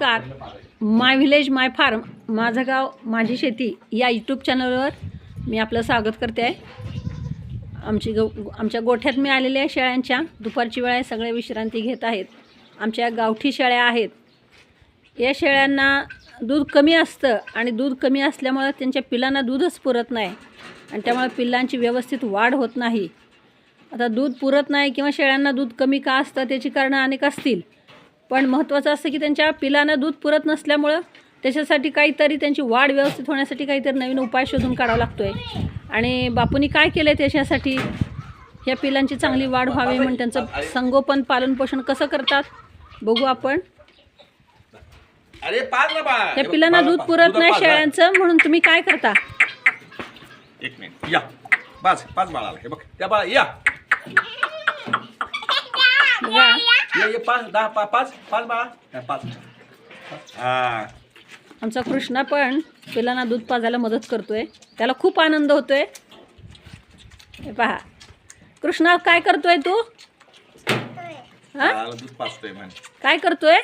नमस्कार. माय व्हिलेज माय फार्म माझं गाव माझी शेती या यूट्यूब चॅनलवर मी आपलं स्वागत करते आहे. आमची गो आमच्या गोठ्यात मी आलेल्या शेळ्यांच्या. दुपारची वेळ आहे सगळे विश्रांती घेत आहेत. आमच्या गावठी शेळ्या आहेत. या शेळ्यांना दूध कमी असतं आणि दूध कमी असल्यामुळं त्यांच्या पिलांना दूधच पुरत नाही आणि त्यामुळे पिल्लांची व्यवस्थित वाढ होत नाही. आता दूध पुरत नाही किंवा शेळ्यांना दूध कमी का असतं त्याची कारणं अनेक असतील. पण महत्त्वाचं असतं की त्यांच्या पिलांना दूध पुरत नसल्यामुळं त्याच्यासाठी काहीतरी त्यांची वाढ व्यवस्थित होण्यासाठी काहीतरी नवीन उपाय शोधून काढावा लागतो आहे आणि बापूंनी काय केलं आहे त्याच्यासाठी? ह्या पिलांची चांगली वाढ व्हावी म्हणून त्यांचं संगोपन पालनपोषण कसं करतात? बघू आपण. ह्या पिलांना दूध पुरत नाही शेळ्यांचं म्हणून तुम्ही काय करता? एक मिनिट. या. पाच पाच बाळाला. हे बघ. त्या बाळा या. ये ये पाच दहा पा पाच पाच बाळा. हा, पाच. हा. आमचा कृष्णा पण पिलांना दूध पाजायला मदत करतोय. त्याला खूप आनंद होतोय. हे पहा. कृष्णा काय करतोय तू? हा? बाळाला दूध पाचतोय म्हण. काय करतोय?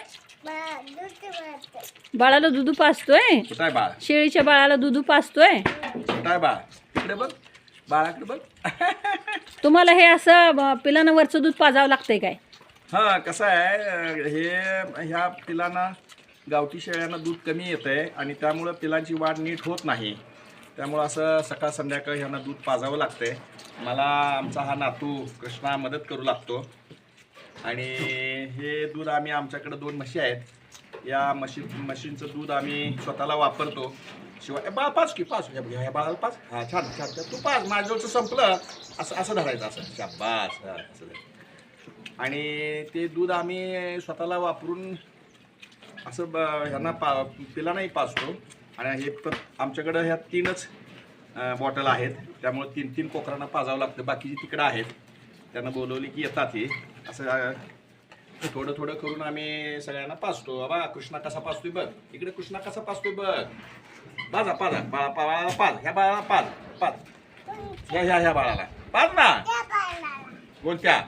बाळाला दुधू पाजतोय? कुठं आहे बाळ? शेळीच्या बाळाला दुधू पाजतोय? कुठं आहे बाळ? तिकडे बघ. बाळाकडे बघ. तुम्हाला हे असं ब- पिलांना वरचं दूध पाजावं लागतंय काय? हां कसं आहे हे ह्या पिलांना गावठी शेळ्यांना दूध कमी येतं आहे आणि त्यामुळं पिलांची वाढ नीट होत नाही. त्यामुळं असं सकाळ संध्याकाळ ह्यांना दूध पाजावं लागतंय. मला आमचा हा नातू कृष्णा मदत करू लागतो. आणि हे दूध आम्ही आमच्याकडे दोन म्हशी आहेत. या म्हशी म्हशींचं दूध आम्ही स्वतःला वापरतो. शिवाय बाळ पाच की पाच हे ह्या बाळाला पाच हां छान छान. तू पाच माझ्यावरचं संपलं. असं असं धरायचं असं. शाबास. असं धरायचं. आणि ते दूध आम्ही स्वतःला वापरून असं ब ह्यांना पा पिलांनाही पाचतो आणि हे प आमच्याकडं ह्या तीनच बॉटल आहेत. त्यामुळे तीन तीन कोकरांना पाजावं लागतं. बाकीची तिकडं आहेत. त्यांना बोलवली की येतात हे. असं थोडं थोडं करून आम्ही सगळ्यांना पाचतो बाबा कृष्णा कसा पाचतोय बघ. इकडे कृष्णा कसा पाचतोय बघ. पाजा पाजा. बाळा बाळाला पाच ह्या बाळाला पाच पाच ह्या ह्या ह्या बाळाला. पाच ना. कोणत्या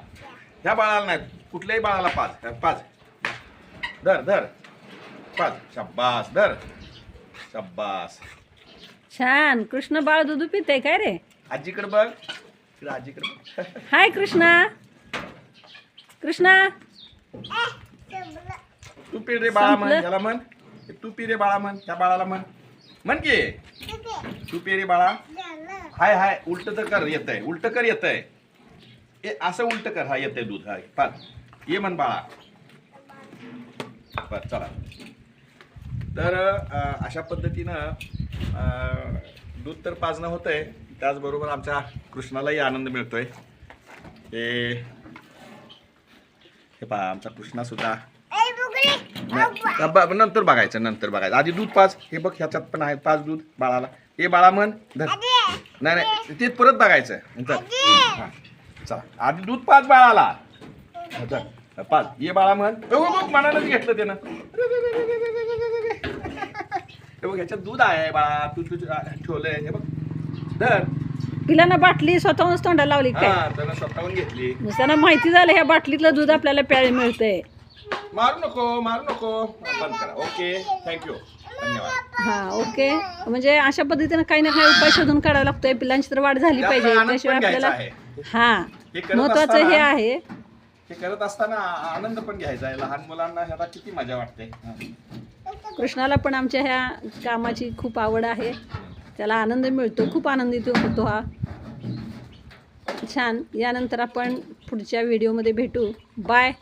ह्या बाळाला नाही कुठल्याही बाळाला पाच. पाच. धर धर. पाच. शब्बास धर. शब्बास छान. कृष्ण बाळ दुधू पिते काय रे? आजीकडे बघ. इकडे आजीकडे बघ. हाय कृष्णा. कृष्णा. तू पी रे बाळा म्हण संपलं? याला म्हण. तू पी रे बाळा म्हण त्या बाळाला म्हण. म्हण की. तू पी रे बाळा. हाय हाय. उलट तर कर येतंय. उलट कर येतंय. ए असं उलट कर. हा येतंय दूध. हाय पाच ये म्हण बाळा. बर चला. तर अशा पद्धतीनं दूध तर पाजणं होतंय. त्याचबरोबर आमच्या कृष्णालाही आनंद मिळतोय. हे हे पहा आमचा कृष्णा सुद्धा. नाही, ब- नंतर बघायचं नंतर बघायचं. आधी दूध पाच हे बघ ह्याच्यात पण आहे पाच दूध बाळाला. हे बाळा म्हण धर. नाही नाही. ते परत बघायचं. नंतर हा. चला. आधी दूध पाच बाळाला. हा, धर. पाच. ये बाळा म्हण. बघ मनानंच घेतलं त्यानं. हे बघ दूध आहे बाळा. तू तुझ ठेवलंय. हे बघ. धर. पिलांना बाटली स्वतःहूनच तोंडाला लावली काय? हा त्यानं स्वतःहून घेतली. त्यांना माहिती झालं ह्या बाटलीतलं दूध आपल्याला प्यायला मिळतंय. मारू नको मारू नको. हा, बंद करा. ओके थँक्यू धन्यवाद. हा ओके. म्हणजे अशा पद्धतीनं काही ना काही उपाय शोधून काढावा लागतोय. पिलांची तर वाढ झाली पाहिजे. त्याशिवाय आपल्याला. हा. हे करत महत्वाचं हे असताना- आहे. हे करत असताना आनंद पण घ्यायचा आहे. लहान मुलांना ह्याला किती मजा वाटते. हा. कृष्णाला पण आमच्या ह्या कामाची खूप आवड आहे. त्याला आनंद मिळतो खूप आनंदित होतो हा. छान. यानंतर आपण पुढच्या व्हिडिओमध्ये भेटू. बाय